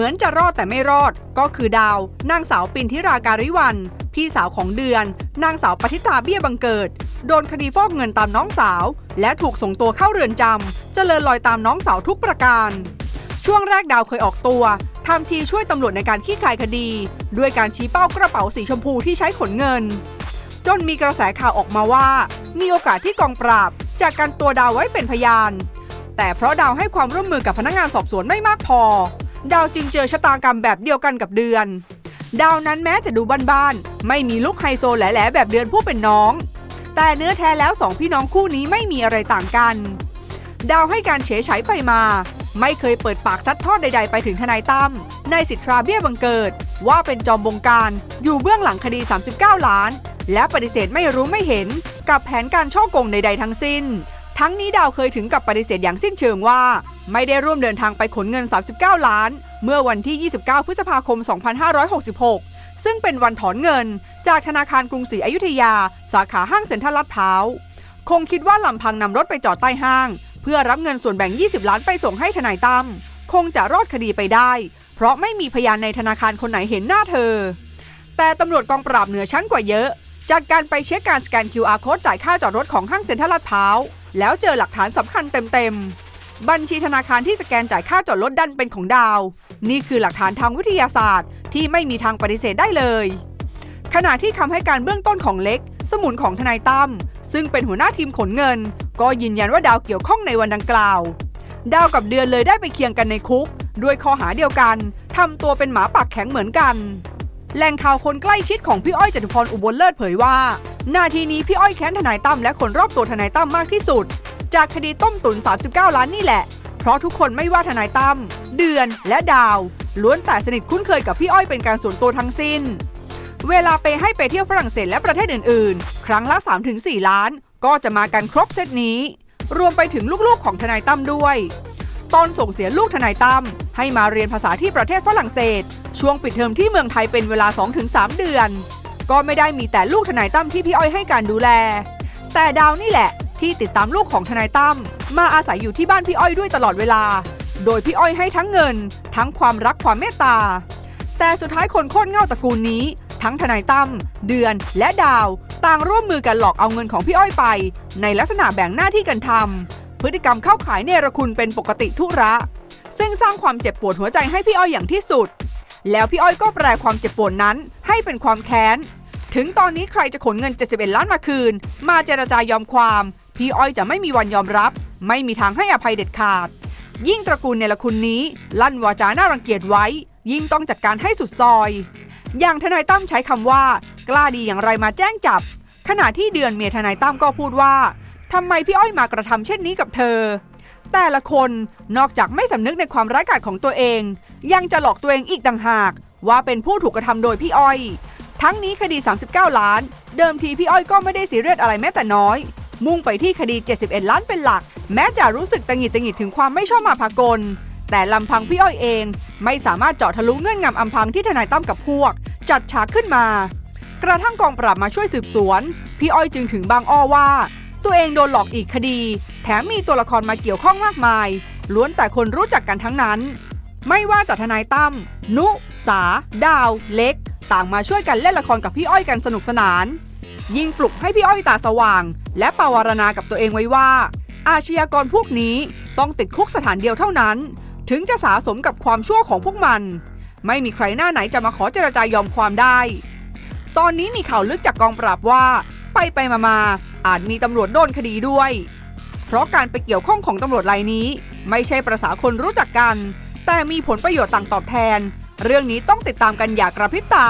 มือนจะรอดแต่ไม่รอด ก็คือดาวนางสาวปินทิราการิวัน พี่สาวของเดือน นางสาวปฏิตาเบี้ยบังเกิด โดนคดีฟอกเงินตามน้องสาว และถูกส่งตัวเข้าเรือนจำเจริญรอยตามน้องสาวทุกประการ ช่วงแรกดาวเคยออกตัวทำทีช่วยตำรวจในการขี้คายคดี ด้วยการชี้เป้ากระเป๋าสีชมพูที่ใช้ขนเงิน จนมีกระแสข่าวออกมาว่า มีโอกาสที่กองปราบจากการตัวดาวไว้เป็นพยาน แต่เพราะดาวให้ความร่วมมือกับพนักงานสอบสวนไม่มากพอ ดาวจึงเจอชะตากรรมแบบเดียวกันกับเดือน ดาวนั้นแม้จะดูบ้านๆไม่มีลุกไฮโซแหลๆแบบเดือนผู้เป็นน้อง แต่เนื้อแท้แล้วสองพี่น้องคู่นี้ไม่มีอะไรต่างกัน ดาวให้การเฉยฉายไปมา ไม่เคยเปิดปากซัดทอดใด ๆ ไปถึงทนายตั้มในสิทธาเบี้ยบังเกิด ว่าเป็นจอมบงการ อยู่เบื้องหลังคดี 39 ล้าน และปฏิเสธไม่รู้ไม่เห็น กับแผนการช่อโกงใด ๆ ทั้งสิ้น ทั้งนี้ดาวเคยถึงกับปฏิเสธอย่างสิ้นเชิงว่า ไม่ได้ร่วมเดินทางไปขนเงิน 39 ล้าน เมื่อวันที่ 29 พฤษภาคม 2566 ซึ่งเป็นวันถอนเงิน จากธนาคารกรุงศรีอยุธยา สาขาห้างเซ็นทรัลลาดพร้าว คงคิดว่าลำพังนำรถไปจอดใต้ห้าง เพื่อรับเงินส่วนแบ่ง 20 ล้านไปส่งให้ทนายตั้มคงจะรอดคดีไปได้ เพราะไม่มีพยานในธนาคารคนไหนเห็นหน้าเธอ แต่ตำรวจกองปราบเหนือชั้นกว่าเยอะ จากการไปเช็คการสแกน QR code จ่ายค่าจอดรถของห้างเซ็นทรัลลาดพร้าว แล้วเจอหลักฐานสำคัญเต็มๆ บัญชีธนาคารที่สแกนจ่ายค่าจอดรถดันเป็นของดาว นี่คือหลักฐานทางวิทยาศาสตร์ ที่ไม่มีทางปฏิเสธได้เลย ขณะที่คำให้การเบื้องต้นของเล็ก สมุนของทนายตั้มซึ่งเป็นหัวหน้าทีมขนเงิน ก็ยืนยันว่าดาวเกี่ยวข้องในวันดังกล่าว ดาวกับเดือนเลยได้ไปเคียงกันในคุก ด้วยข้อหาเดียวกันทำตัวเป็นหมาปากแข็งเหมือนกันแหล่งข่าวคนใกล้ชิดของพี่อ้อยจตุพรอุบลเลิศเผยว่า นาทีนี้พี่อ้อยแค้นทนายตั้มและคนรอบตัวทนายตั้มมากที่สุด จากคดีต้มตุ๋น 39 ล้านนี่แหละ เพราะทุกคนไม่ว่าทนายตั้มเดือนและดาว ล้วนแต่สนิทคุ้นเคยกับพี่อ้อยเป็นการส่วนตัวทั้งสิ้น เวลาไปให้ไปเที่ยวฝรั่งเศสและประเทศอื่น ๆ ครั้งละ 3-4 ล้าน ก็จะมากันครบเซตนี้ รวมไปถึงลูกๆของทนายตั้มด้วยตอนส่งเสียลูกทนายตั้มให้มาเรียนภาษาที่ประเทศฝรั่งเศส ช่วงปิดเทอมที่เมืองไทยเป็นเวลา 2-3 เดือน ก็ไม่ได้มีแต่ลูกทนายตั้มที่พี่อ้อยให้การดูแล แต่ดาวนี่แหละ ที่ติดตามลูกของทนายตั้มมาอาศัยอยู่ที่บ้านพี่อ้อยด้วยตลอดเวลา โดยพี่อ้อยให้ทั้งเงิน ทั้งความรักความเมตตา แต่สุดท้ายคนโคตรเง่าตระกูลนี้ ทั้งทนายตั้มเดือนและดาว ต่างร่วมมือกันหลอกเอาเงินของพี่อ้อยไป ในลักษณะแบ่งหน้าที่กันทำพฤติกรรมเข้าขายเนรคุณเป็นปกติทุระ ซึ่งสร้างความเจ็บปวดหัวใจให้พี่อ้อยอย่างที่สุดแล้วพี่อ้อยก็แปลความเจ็บปวดนั้นให้เป็นความแค้น ถึงตอนนี้ใครจะขนเงิน 71 ล้านมาคืน มาเจรจายอมความ พี่อ้อยจะไม่มีวันยอมรับ ไม่มีทางให้อภัยเด็ดขาด ยิ่งตระกูลเนรคุณนี้ ลั่นวาจาน่ารังเกียจไว้ ยิ่งต้องจัดการให้สุดซอย อย่างทนายตั้มใช้คำว่า กล้าดีอย่างไรมาแจ้งจับ ขณะที่เดือนเมียทนายตั้มก็พูดว่าทำไมพี่อ้อยมากระทำเช่นนี้กับเธอ แต่ละคนนอกจากไม่สำนึกในความร้ายกาจของตัวเอง ยังจะหลอกตัวเองอีกต่างหาก ว่าเป็นผู้ถูกกระทำโดยพี่อ้อย ทั้งนี้คดี 39 ล้าน เดิมทีพี่อ้อยก็ไม่ได้ซีเรียสอะไรแม้แต่น้อย มุ่งไปที่คดี 71 ล้านเป็นหลัก แม้จะรู้สึกตังหงิดตังหงิดถึงความไม่ชอบมาพากล แต่ลำพังพี่อ้อยเอง ไม่สามารถเจาะทะลุเงื่อนงำอำพังที่ทนายตั้มกับพวก จัดฉากขึ้นมา กระทั่งกองปราบมาช่วยสืบสวน พี่อ้อยจึงถึงบางอ้อว่า ตัวเองโดนหลอกอีกคดี แถมมีตัวละครมาเกี่ยวข้องมากมาย ล้วนแต่คนรู้จักกันทั้งนั้น ไม่ว่าจะทนายตั้มนุ สา ดาว เล็ก ต่างมาช่วยกันเล่นละครกับพี่อ้อยกันสนุกสนาน ยิ่งปลุกให้พี่อ้อยตาสว่าง และปาวารณากับตัวเองไว้ว่า อาชญากรพวกนี้ต้องติดคุกสถานเดียวเท่านั้น ถึงจะสาสมกับความชั่วของพวกมัน ไม่มีใครหน้าไหนจะมาขอเจรจายอมความได้ ตอนนี้มีข่าวลึกจากกองปราบว่า ไปไปมามาอาจมีตำรวจโดนคดีด้วย เพราะการไปเกี่ยวข้องของตำรวจรายนี้ ไม่ใช่ประษาคนรู้จักกัน แต่มีผลประโยชน์ต่างตอบแทน เรื่องนี้ต้องติดตามกันอย่ากระพริบตา